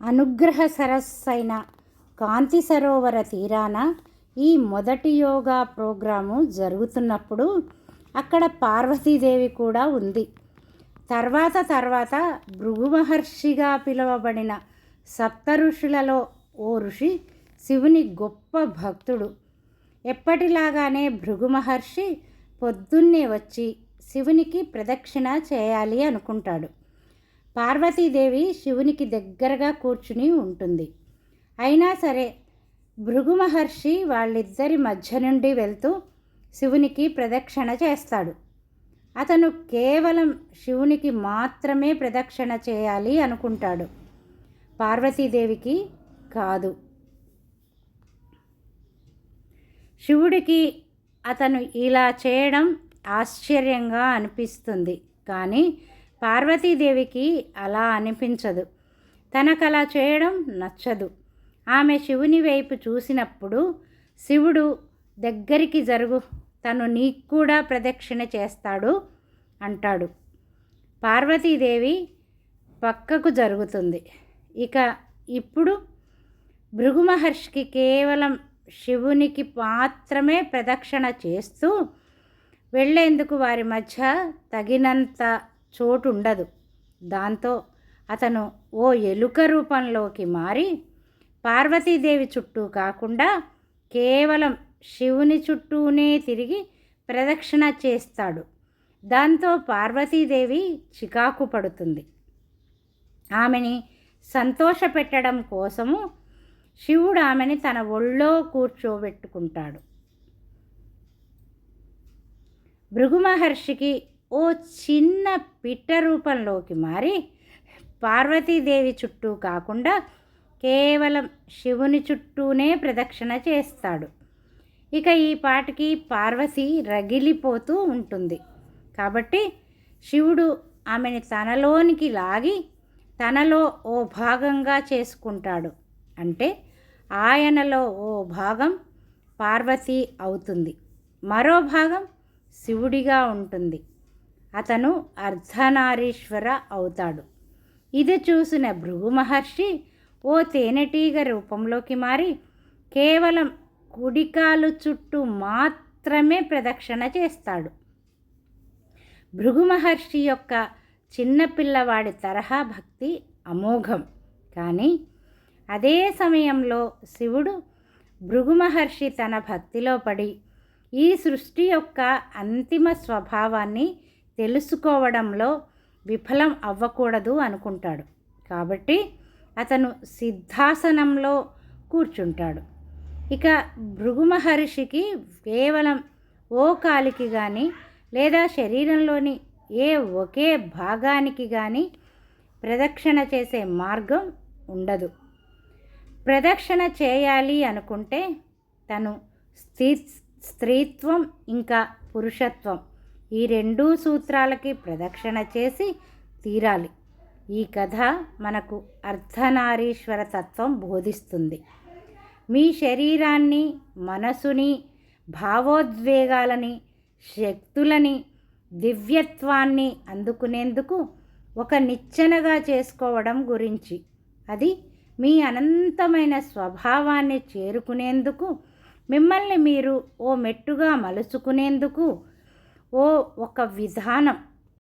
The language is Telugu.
అనుగ్రహ సరస్సైన కాంతి సరోవర తీరాన ఈ మొదటి యోగా ప్రోగ్రాము జరుగుతున్నప్పుడు అక్కడ పార్వతీదేవి కూడా ఉంది. తర్వాత తర్వాత భృగు మహర్షిగా పిలువబడిన సప్త ఋషులలో ఓ ఋషి శివుని గొప్ప భక్తుడు. ఎప్పటిలాగానే భృగు మహర్షి పొద్దున్నే వచ్చి శివునికి ప్రదక్షిణ చేయాలి అనుకుంటాడు. పార్వతీదేవి శివునికి దగ్గరగా కూర్చుని ఉంటుంది. అయినా సరే భృగు మహర్షి వాళ్ళిద్దరి మధ్య నుండి వెళ్తూ శివునికి ప్రదక్షిణ చేస్తాడు. అతను కేవలం శివునికి మాత్రమే ప్రదక్షిణ చేయాలి అనుకుంటాడు. పార్వతీదేవికి కాదు. శివుడికి అతను ఇలా చేయడం ఆశ్చర్యంగా అనిపిస్తుంది. కానీ పార్వతీదేవికి అలా అనిపించదు. తనకు అలా చేయడం నచ్చదు. ఆమె శివుని వైపు చూసినప్పుడు శివుడు దగ్గరికి జరుగు తను నీకు కూడా ప్రదక్షిణ చేస్తాడు అంటాడు. పార్వతీదేవి పక్కకు జరుగుతుంది. ఇక ఇప్పుడు భృగు మహర్షికి కేవలం శివునికి మాత్రమే ప్రదక్షిణ చేస్తూ వెళ్ళేందుకు వారి మధ్య తగినంత చోటు ఉండదు దాంతో అతను ఓ ఎలుక రూపంలోకి మారి పార్వతీదేవి చుట్టూ కాకుండా కేవలం శివుని చుట్టూనే తిరిగి ప్రదక్షిణ చేస్తాడు. దాంతో పార్వతీదేవి చికాకు పడుతుంది. ఆమెని సంతోషపెట్టడం కోసము శివుడు ఆమెని తన ఒళ్ళో కూర్చోబెట్టుకుంటాడు. భృగు మహర్షికి ఓ చిన్న పిట్ట రూపంలోకి మారి పార్వతీదేవి చుట్టూ కాకుండా కేవలం శివుని చుట్టూనే ప్రదక్షిణ చేస్తాడు. ఇక ఈ పాటికి పార్వతి రగిలిపోతూ ఉంటుంది. కాబట్టి శివుడు ఆమెని తనలోనికి లాగి తనలో ఓ భాగంగా చేసుకుంటాడు. అంటే ఆయనలో ఓ భాగం పార్వతి అవుతుంది. మరో భాగం శివుడిగా ఉంటుంది. అతను అర్ధనారీశ్వర అవుతాడు. ఇది చూసిన భృగు మహర్షి ఓ తేనెటీగ రూపంలోకి మారి కేవలం కుడికాలు చుట్టూ మాత్రమే ప్రదక్షిణ చేస్తాడు. భృగు మహర్షి యొక్క చిన్నపిల్లవాడి తరహా భక్తి అమోఘం. కానీ అదే సమయంలో శివుడు భృగు మహర్షి తన భక్తిలో పడి ఈ సృష్టి యొక్క అంతిమ స్వభావాన్ని తెలుసుకోవడంలో విఫలం అవ్వకూడదు అనుకుంటాడు. కాబట్టి అతను సిద్ధాసనంలో కూర్చుంటాడు. ఇక భృగు మహర్షికి కేవలం ఓ కాలికి కానీ లేదా శరీరంలోని ఏ ఒకే భాగానికి కానీ ప్రదక్షిణ చేసే మార్గం ఉండదు. ప్రదక్షిణ చేయాలి అనుకుంటే తను స్త్రీ స్త్రీత్వం ఇంకా పురుషత్వం ఈ రెండూ సూత్రాలకి ప్రదక్షిణ చేసి తీరాలి. ఈ కథ మనకు అర్ధనారీశ్వర తత్వం బోధిస్తుంది. మీ శరీరాన్ని మనసుని భావోద్వేగాలని శక్తులని దివ్యత్వాన్ని అందుకునేందుకు ఒక నిచ్చెనగా చేసుకోవడం గురించి అది మీ అనంతమైన స్వభావాన్ని చేరుకునేందుకు మిమ్మల్ని మీరు ఓ మెట్టుగా మలుచుకునేందుకు ఓ ఒక విధానం.